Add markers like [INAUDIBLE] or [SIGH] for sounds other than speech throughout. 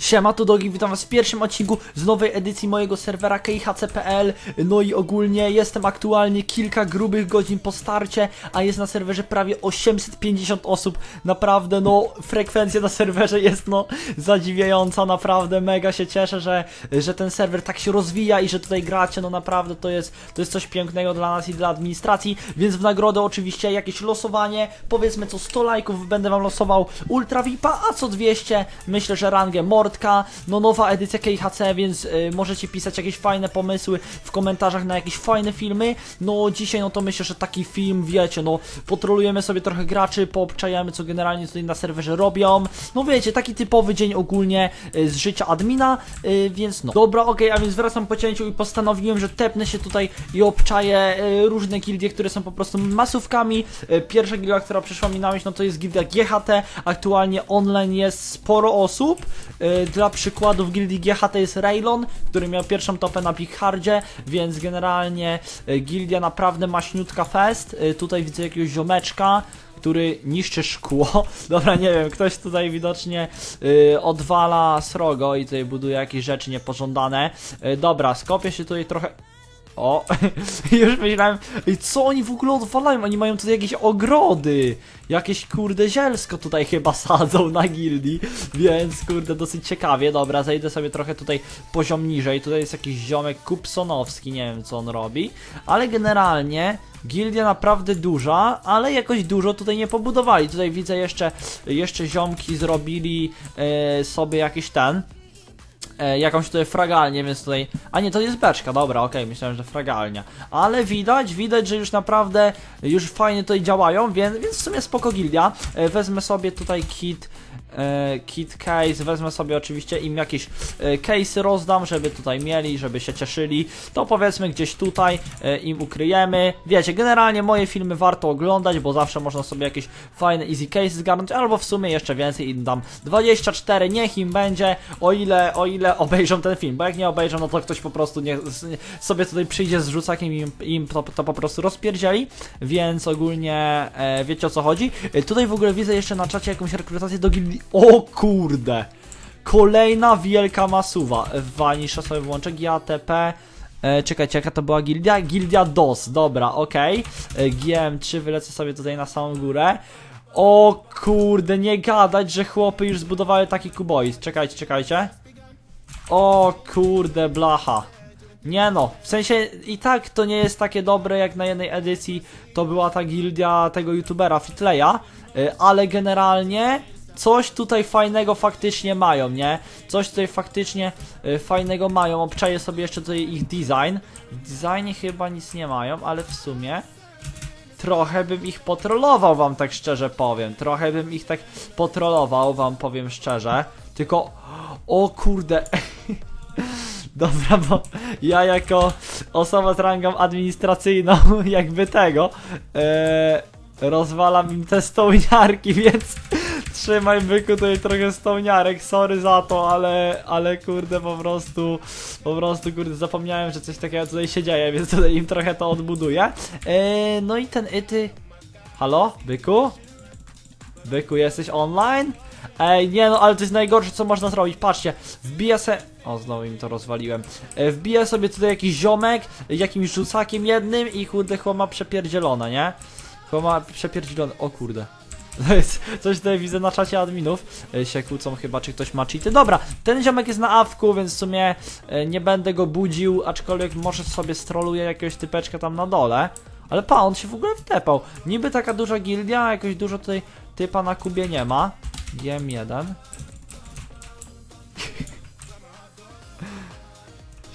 Siema, tu Dogi, witam was w pierwszym odcinku z nowej edycji mojego serwera KIHC.pl No i ogólnie jestem aktualnie kilka grubych godzin po starcie, a jest na serwerze prawie 850 osób. Naprawdę, no, frekwencja na serwerze jest, no, zadziwiająca, naprawdę mega się cieszę, że, że ten serwer tak się rozwija i że tutaj gracie, no naprawdę to jest, to jest coś pięknego dla nas i dla administracji Więc w nagrodę oczywiście jakieś losowanie, powiedzmy co 100 lajków będę wam losował Ultra VIPa, a co 200 myślę, że rangę No nowa edycja KHC, więc y, możecie pisać jakieś fajne pomysły w komentarzach na jakieś fajne filmy. No dzisiaj no to myślę, że taki film, wiecie, no potrolujemy sobie trochę graczy, poobczajamy co generalnie tutaj na serwerze robią. No wiecie, taki typowy dzień ogólnie y, z życia admina, y, więc no. Dobra, okej, a więc wracam po cięciu i postanowiłem, że tepnę się tutaj i obczaję y, różne gildie, które są po prostu masówkami. Y, Pierwsza gildia, która przyszła mi na myśl, no to jest gildia GHT. Aktualnie online jest sporo osób. Y, Dla przykładu w gildii GHT jest Raylon, który miał pierwszą topę na Big Hardzie, więc generalnie y, gildia naprawdę maśniutka fest. Y, Tutaj widzę jakiegoś ziomeczka, który niszczy szkło. [LAUGHS] Dobra, nie wiem, ktoś tutaj widocznie y, odwala srogo i tutaj buduje jakieś rzeczy niepożądane. Y, dobra, skopię się tutaj trochę... O, [LAUGHS] już myślałem, co oni w ogóle odwalają? Oni mają tutaj jakieś ogrody, jakieś kurde zielsko tutaj chyba [LAUGHS] sadzą na gildii, więc kurde dosyć ciekawie. Dobra, zejdę sobie trochę tutaj poziom niżej. Tutaj jest jakiś ziomek Kupsonowski, nie wiem co on robi, ale generalnie gildia naprawdę duża, ale jakoś dużo tutaj nie pobudowali. Tutaj widzę jeszcze, jeszcze ziomki zrobili e, sobie jakiś ten e, jakąś tutaj fragalnię, więc tutaj... A nie, to jest beczka, dobra, okej, myślałem, że fragalnia. Ale widać, widać, że już naprawdę, już fajnie tutaj działają, więc, więc w sumie spoko gildia. E, wezmę sobie tutaj kit, kit case, wezmę sobie oczywiście im jakieś e, case'y rozdam, żeby tutaj mieli, żeby się cieszyli. To powiedzmy gdzieś tutaj e, im ukryjemy. Wiecie, generalnie moje filmy warto oglądać, bo zawsze można sobie jakieś fajne easy case zgarnąć, albo w sumie jeszcze więcej im dam 24, niech im będzie, o ile, o ile obejrzą ten film, bo jak nie obejrzą, no to ktoś po prostu nie, sobie tutaj przyjdzie z rzucakiem i im, im to, to po prostu rozpierdzieli, więc ogólnie e, wiecie o co chodzi. E, tutaj w ogóle widzę jeszcze na czacie jakąś rekrutację do gildii, o kurde! Kolejna wielka masuwa. Wanisza sobie włączę GATP. E, czekajcie, jaka to była gildia? Gildia DOS, dobra, okej. E, GM3 wylecę sobie tutaj na samą górę. O kurde, nie gadać, że chłopy już zbudowały taki kuboid. Czekajcie, czekajcie. O kurde, blacha. Nie no, w sensie i tak to nie jest takie dobre jak na jednej edycji to była ta gildia tego youtubera Fitleya, y, ale generalnie coś tutaj fajnego faktycznie mają, nie? Coś tutaj faktycznie y, fajnego mają. Obczaję sobie jeszcze tutaj ich design. W designie chyba nic nie mają, ale w sumie trochę bym ich potrolował wam tak szczerze powiem. Trochę bym ich tak potrolował wam powiem szczerze. Tylko o kurde. [LAUGHS] Dobra, bo ja jako osoba z rangą administracyjną [LAUGHS] jakby tego e, rozwalam im te stołniarki, [LAUGHS] więc trzymaj byku tutaj trochę stołniarek, sorry za to, ale, ale kurde po prostu, po prostu kurde zapomniałem, że coś takiego tutaj się dzieje, więc tutaj im trochę to odbuduję. E, no i ten ty, halo, byku? Byku, jesteś online? Ej, nie no, ale to jest najgorsze, co można zrobić. Patrzcie, wbija se... O, znowu im to rozwaliłem. E, wbija sobie tutaj jakiś ziomek, jakimś rzucakiem jednym i kurde, chłop ma przepierdzielone, nie? Chłop ma przepierdzielone... O kurde. [LAUGHS] Coś tutaj widzę na czacie adminów. E, się kłócą chyba, czy ktoś ma cheaty. Dobra, ten ziomek jest na awku, więc w sumie e, nie będę go budził, aczkolwiek może sobie stroluje jakiegoś typeczka tam na dole. Ale pa, on się w ogóle wtepał. Niby taka duża gildia, a jakoś dużo tutaj typa na kubie nie ma. Jem jeden. [LAUGHS]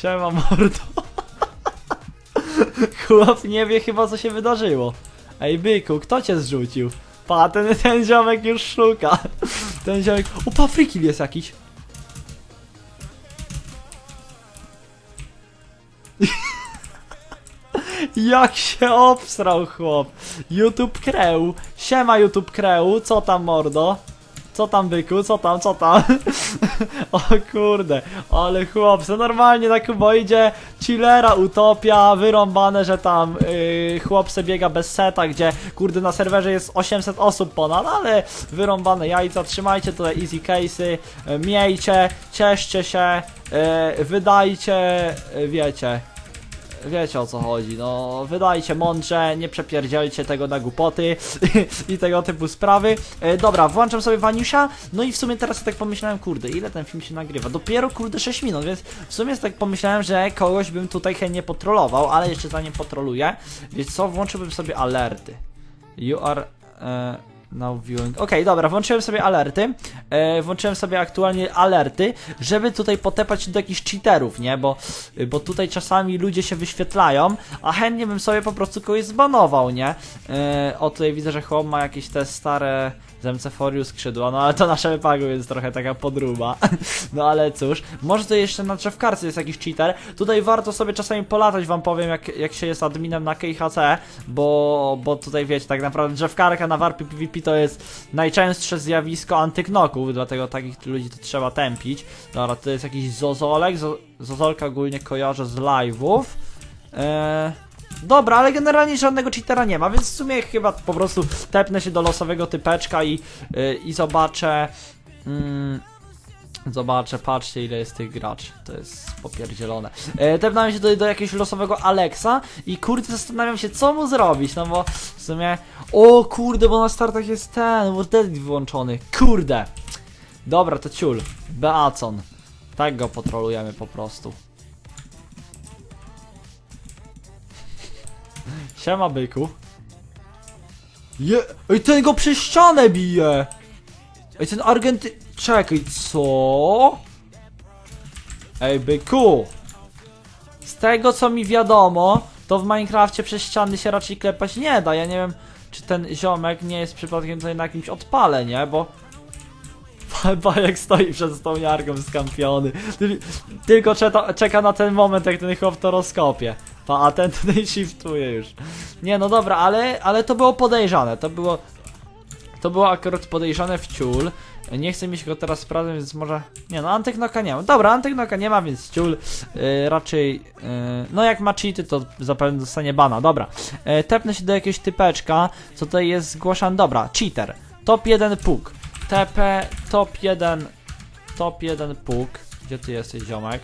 Siema mordo. [LAUGHS] Chłop nie wie chyba co się wydarzyło. Ej byku, kto cię zrzucił? Pa, ten, ten ziomek już szuka. Ten ziomek... O, pa, free jest jakiś. Jak się obsrał chłop. YouTube Kreu. Siema YouTube Kreu, co tam mordo? Co tam, byku? Co tam, co tam? [LAUGHS] o kurde, ale chłopcy, normalnie na kuboidzie chillera, utopia, wyrąbane, że tam yy, chłop se biega bez seta, gdzie kurde na serwerze jest 800 osób ponad, ale wyrąbane jajca, trzymajcie tutaj easy case'y, yy, miejcie, cieszcie się, yy, wydajcie, yy, wiecie, Wiecie o co chodzi, no wydajcie mądrze, nie przepierdzielcie tego na głupoty [LAUGHS] i tego typu sprawy. E, dobra, włączam sobie Vaniusia, no i w sumie teraz tak pomyślałem, kurde, ile ten film się nagrywa? Dopiero kurde 6 minut, więc w sumie tak pomyślałem, że kogoś bym tutaj chętnie potrolował, ale jeszcze zanim potroluję, wiecie co, włączyłbym sobie alerty. You are... E, Now viewing. Okej, dobra, włączyłem sobie alerty. E, włączyłem sobie aktualnie alerty, żeby tutaj potepać do jakichś cheaterów, nie? Bo, bo tutaj czasami ludzie się wyświetlają, a chętnie bym sobie po prostu kogoś zbanował, nie? E, o, tutaj widzę, że chłop ma jakieś te stare z MC4 skrzydła, no ale to nasza wypagu jest trochę taka podruba. [LAUGHS] no ale cóż, może to jeszcze na drzewkarce jest jakiś cheater. Tutaj warto sobie czasami polatać, wam powiem, jak, jak się jest adminem na KHC, bo, bo tutaj wiecie, tak naprawdę drzewkarka na warpy PvP to jest najczęstsze zjawisko antyknoków, dlatego takich ludzi to trzeba tępić. Dobra, to jest jakiś zozolek, Zo zozolka ogólnie kojarzę z live'ów. Eee... Dobra, ale generalnie żadnego cheatera nie ma, więc w sumie chyba po prostu tepnę się do losowego typeczka i, yy, i zobaczę. Mm, zobaczę, patrzcie ile jest tych graczy. To jest popierdzielone. E, tepnąłem się do, do jakiegoś losowego Alexa i kurde zastanawiam się co mu zrobić, no bo w sumie... O kurde, bo na startach jest ten, Wordedit wyłączony. Kurde! Dobra, to ciul. Beacon. Tak go potrolujemy po prostu. [LAUGHS] Siema byku. Je... Ej, ten go przez ścianę bije! Ej, ten Argenty... Czekaj, co? Ej, byku! Z tego co mi wiadomo, to w Minecrafcie przez ściany się raczej klepać nie da. Ja nie wiem, czy ten ziomek nie jest przypadkiem tutaj na jakimś odpale, nie? Bo... [LAUGHS] Bajek stoi przed tą jarką skampiony. Tyl- Tylko czeka, czeka na ten moment, jak ten chłop to rozkopie. Pa, a ten [LAUGHS] tutaj shiftuje już. Nie, no dobra, ale, ale to było podejrzane. To było... To było akurat podejrzane w ciul. Nie chcę mieć go teraz sprawdzać, więc może... Nie no, antyknoka nie ma. Dobra, antyknoka nie ma, więc ciul yy, raczej... Yy, no jak ma cheaty, to zapewne dostanie bana. Dobra. Yy, tepnę się do jakiegoś typeczka, co tutaj jest zgłaszany. Dobra, cheater. Top 1 puk. TP top 1 top 1 puk. Gdzie ty jesteś, ziomek?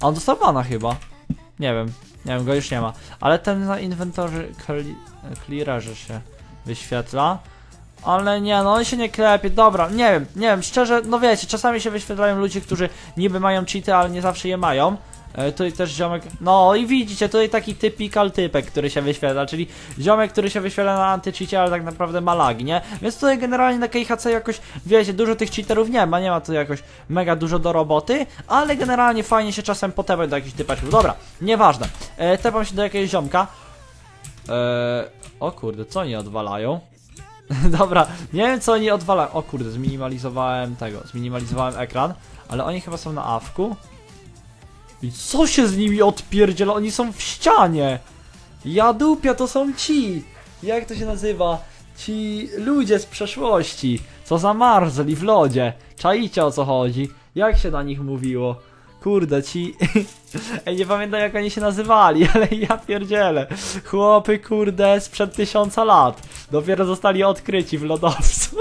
A on dostał bana chyba. Nie wiem. Nie wiem, go już nie ma. Ale ten na inwentorzy clearerze się wyświetla. Ale nie, no on się nie klepie, dobra, nie wiem, nie wiem, szczerze, no wiecie, czasami się wyświetlają ludzie, którzy niby mają cheaty, ale nie zawsze je mają. E, tutaj też ziomek, no i widzicie, tutaj taki typical typek, który się wyświetla, czyli ziomek, który się wyświetla na antycheacie, ale tak naprawdę ma lagi, nie? Więc tutaj generalnie na KHC jakoś, wiecie, dużo tych cheaterów nie ma, nie ma tu jakoś mega dużo do roboty, ale generalnie fajnie się czasem potepać do jakichś typeczków. Dobra, nieważne, e, tepam się do jakiegoś ziomka. E, o kurde, co oni odwalają? [LAUGHS] Dobra, nie wiem co oni odwalają. O kurde, zminimalizowałem tego, zminimalizowałem ekran, ale oni chyba są na awku. I co się z nimi odpierdziela? Oni są w ścianie! Ja dupia, to są ci! Jak to się nazywa? Ci ludzie z przeszłości, co zamarzli w lodzie. Czaicie o co chodzi? Jak się na nich mówiło? Kurde, ci... [LAUGHS] Ej, nie pamiętam jak oni się nazywali, [LAUGHS] ale ja pierdzielę. Chłopy, kurde, sprzed tysiąca lat. Dopiero zostali odkryci w lodowcu.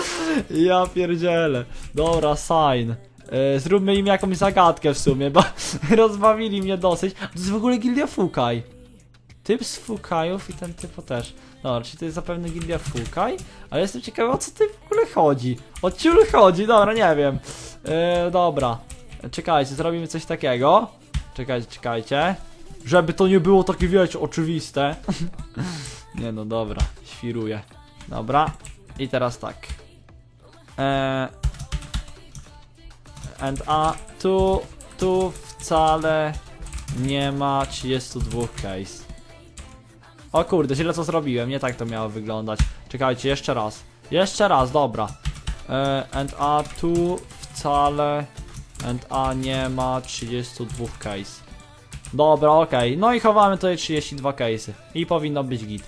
[LAUGHS] ja pierdzielę. Dobra, sign. E, zróbmy im jakąś zagadkę w sumie, bo rozbawili mnie dosyć. To jest w ogóle Gildia Fukaj. Typ z Fukajów i ten typo też. Dobra, czyli to jest zapewne Gildia Fukaj, ale jestem ciekawy o co ty w ogóle chodzi. O ciul chodzi, dobra, nie wiem. E, dobra. Czekajcie, zrobimy coś takiego. Czekajcie, czekajcie. Żeby to nie było takie, wiecie, oczywiste. [LAUGHS] nie no, dobra, świruję. Dobra. I teraz tak. Eee, and a tu, tu wcale nie ma 32 case. O kurde, źle co zrobiłem, nie tak to miało wyglądać. Czekajcie, jeszcze raz. Jeszcze raz, dobra. E, and a tu wcale and a nie ma 32 case. Dobra, okej. No i chowamy tutaj 32 case'y. I powinno być git.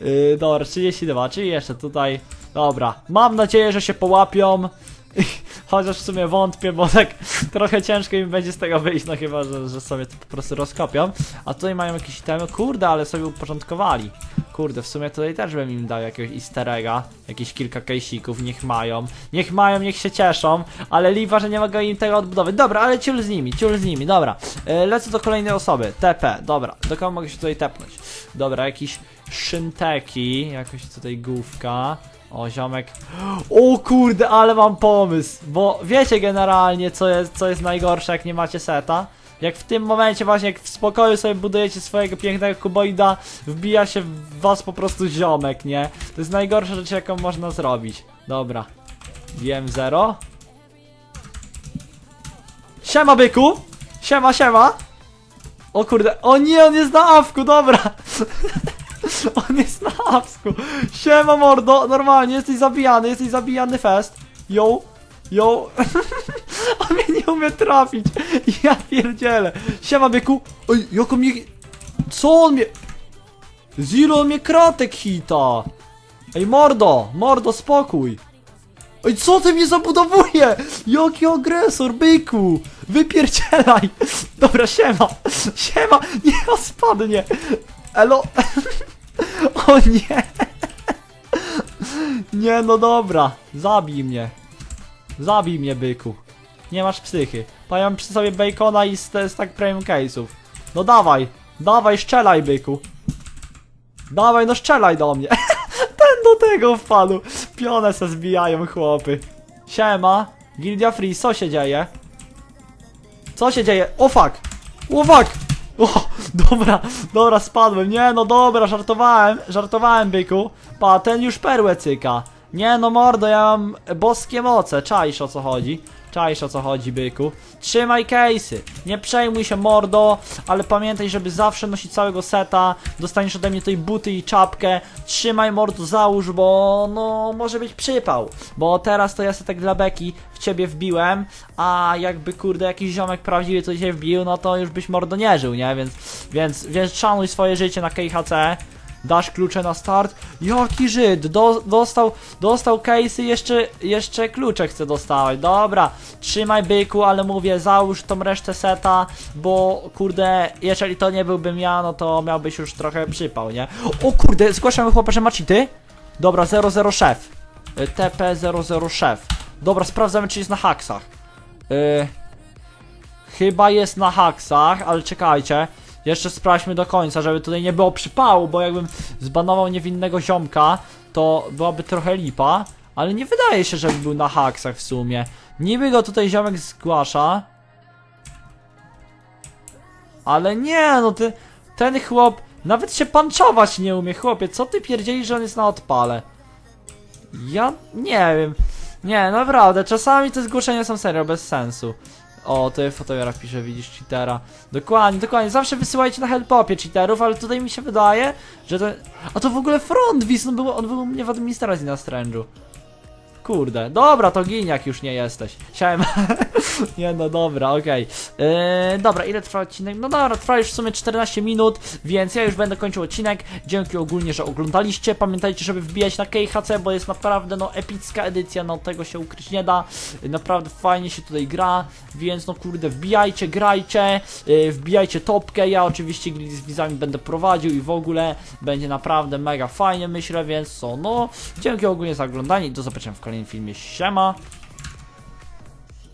yy, [LAUGHS] dobra, 32, czyli jeszcze tutaj Dobra, mam nadzieję, że się połapią. [LAUGHS] Chociaż w sumie wątpię, bo tak [LAUGHS] trochę ciężko im będzie z tego wyjść, no chyba, że, że sobie to po prostu rozkopią. A tutaj mają jakieś itemy, kurde, ale sobie uporządkowali. Kurde, w sumie tutaj też bym im dał jakiegoś easter egga, jakieś kilka kejsików, niech mają. Niech mają, niech się cieszą, ale lipa, że nie mogę im tego odbudować. Dobra, ale ciul z nimi, ciul z nimi, dobra. E, lecę do kolejnej osoby, TP, dobra. Do kogo mogę się tutaj tepnąć? Dobra, jakiś szynteki, jakoś tutaj główka. O, ziomek. O kurde, ale mam pomysł. Bo wiecie generalnie, co jest, co jest najgorsze, jak nie macie seta. Jak w tym momencie właśnie, jak w spokoju sobie budujecie swojego pięknego kuboida, wbija się w was po prostu ziomek, nie? To jest najgorsza rzecz, jaką można zrobić. Dobra. Wiem zero. Siema, byku! Siema, siema! O kurde, o nie, on jest na awku, dobra! [LAUGHS] On jest na awsku. Siema mordo, normalnie jesteś zabijany, jesteś zabijany fest. Yo, yo. [LAUGHS] Umie trafić. [LAUGHS] Ja pierdzielę. Siema byku. Oj, jak on mnie... Co on mnie... Zero on mnie kratek hita. Ej mordo, mordo spokój. Ej, co ty mnie zabudowuje? Jaki agresor, byku! Wypierdzielaj! [LAUGHS] Dobra, siema! [LAUGHS] Siema! Nie, on spadnie! Elo! O nie! Nie, no dobra. Zabij mnie. Zabij mnie, byku. Nie masz psychy. Pamiętam przy sobie bacona i st- stack premium case'ów. No dawaj. Dawaj, strzelaj, byku. Dawaj, no strzelaj do mnie. [LAUGHS] Ten do tego wpadł. Pionę se zbijają chłopy. Siema. Gildia Free, co się dzieje? Co się dzieje? O fuck! O fuck! O, [LAUGHS] dobra, dobra, spadłem. Nie, no dobra, żartowałem, żartowałem, byku. Pa, ten już perłę cyka. Nie, no mordo, ja mam boskie moce. Czaisz o co chodzi. Czaisz o co chodzi, byku. Trzymaj case'y. Nie przejmuj się, mordo, ale pamiętaj, żeby zawsze nosić całego seta. Dostaniesz ode mnie tej buty i czapkę. Trzymaj, mordo, załóż, bo no, może być przypał. Bo teraz to ja sobie tak dla beki w ciebie wbiłem, a jakby kurde jakiś ziomek prawdziwy coś się wbił, no to już byś mordo nie żył, nie? Więc, więc, więc szanuj swoje życie na KHC. Dasz klucze na start. Jaki Żyd! Do, dostał, dostał case'y, jeszcze, jeszcze klucze chce dostawać. Dobra, trzymaj byku, ale mówię, załóż tą resztę seta, bo kurde, jeżeli to nie byłbym ja, no to miałbyś już trochę przypał, nie? O kurde, zgłaszamy chłopa, że ma cheaty? Dobra, 00 szef. Y, TP00 szef. Dobra, sprawdzamy, czy jest na haksach. Yy, chyba jest na haksach, ale czekajcie. Jeszcze sprawdźmy do końca, żeby tutaj nie było przypału, bo jakbym zbanował niewinnego ziomka, to byłaby trochę lipa. Ale nie wydaje się, żeby był na haksach w sumie. Niby go tutaj ziomek zgłasza. Ale nie, no ty, ten chłop nawet się panczować nie umie, chłopie. Co ty pierdzieli, że on jest na odpale? Ja nie wiem. Nie, naprawdę, czasami te zgłoszenia są serio bez sensu. O, to fotograf pisze, widzisz cheatera. Dokładnie, dokładnie. Zawsze wysyłajcie na helpopie cheaterów, ale tutaj mi się wydaje, że to... A to w ogóle Frontwis, on był, on był mnie w administracji na Strange'u. Kurde, dobra, to giniak już nie jesteś. Siema. [LAUGHS] nie no, dobra, okej. Yy, dobra, ile trwa odcinek? No dobra, trwa już w sumie 14 minut, więc ja już będę kończył odcinek. Dzięki ogólnie, że oglądaliście. Pamiętajcie, żeby wbijać na KHC, bo jest naprawdę no epicka edycja, no tego się ukryć nie da. Naprawdę fajnie się tutaj gra, więc no kurde, wbijajcie, grajcie, yy, wbijajcie topkę. Ja oczywiście gry z widzami będę prowadził i w ogóle będzie naprawdę mega fajnie, myślę, więc co, no dzięki ogólnie za oglądanie i do zobaczenia w kolejnym filmie. Siema!